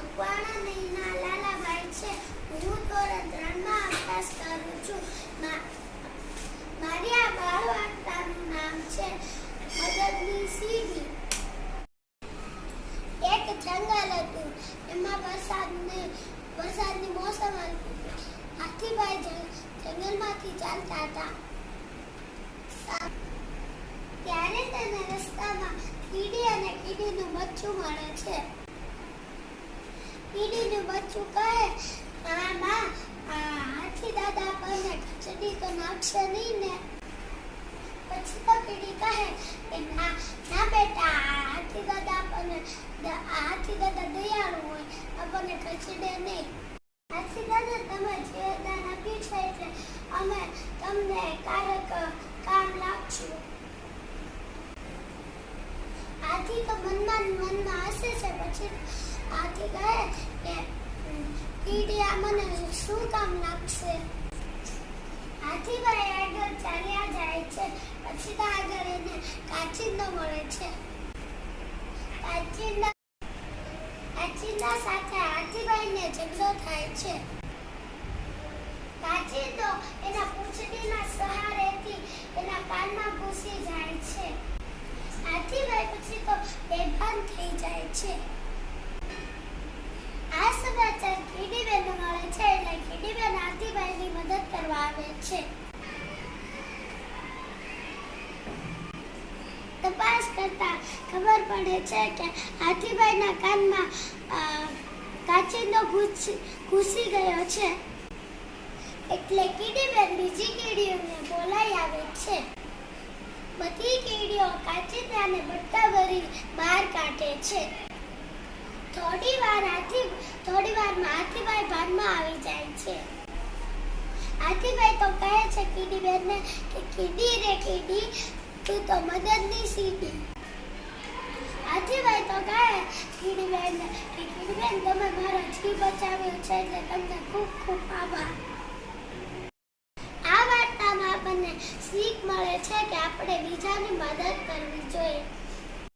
કુકવાણા નદીના લાલાભાઈ છે. હું ધોરણ ત્રણમાં અભ્યાસ કરું છું. મારી આ બાળ નામ છે મદદની સીડી. એક જંગલ હતું. એમાં વરસાદને વરસાદની મોસમ હતી. હાથીભાઈ જંગલમાંથી ચાલતા હતા. ત્યારે તેને રસ્તામાં કીડી અને કીડીનું બચ્ચું મળે છે. કીડીનું બચ્ચું કહે, માં આ હાથી દાદા પરને ખીચડી તો નાખશે નહીં ને. પછી તો પીડી કહે કે, ના ના બેટા, આ હાથી દાદા આપણને આ હાથી દાદા દયાળુ હોય, આપણને ખસેડે નહીં. હાથી દાદા તમે જે દાન આપ્યું છે એટલે અમે તમને કારક કામ લાગશું. આથી તો મનમાં મનમાં હશે છે, પછી આથી કહે "હમ, મને શું કામ લાગશે? હાથીભાઈ આગળ ચાલ્યા જાય છે પછી તો આગળ એને કાચિંદો મળે છે. કાચિંદા કાચિંદા સાથે હાથીભાઈને ઝઘડો થાય છે. કાચિંદો એના પૂંછડીના સહારેથી એના કાનમાં ઘૂસી જાય છે. હાથીભાઈ પછી તો બેભાન થઈ જાય છે આ સમાચાર કીડીબેનને મળે છે એટલે કીડીબેન હાથીભાઈની મદદ કરવા આવે છે. તપાસ કરતા ખબર પડે છે કે હાથીભાઈના કાનમાં કાચીનો ઘૂસી ગયો છે. એટલે કીડીબેન બીજી કીડીઓને બોલાઈ આવે છે. બધી કીડીઓ કાચિંદાને બટ્ટા ભરી બહાર કાઢે છે. થોડી વાર હાથી થોડી વારમાં હાથીભાઈ ભાનમાં આવી હાથીભાઈ તો કહે છે કીડી બેનને કે કીડી રે કીડી, તું તો મદદની સીડી. હાથીભાઈ તો કહે કીડી બેનને કે કીડી બેન, તમે મારો જીવ બચાવ્યો છે એટલે તમને ખૂબ ખૂબ આભાર. આ વાર્તામાં આપણને શીખ મળે છે કે આપણે બીજાની મદદ કરવી જોઈએ.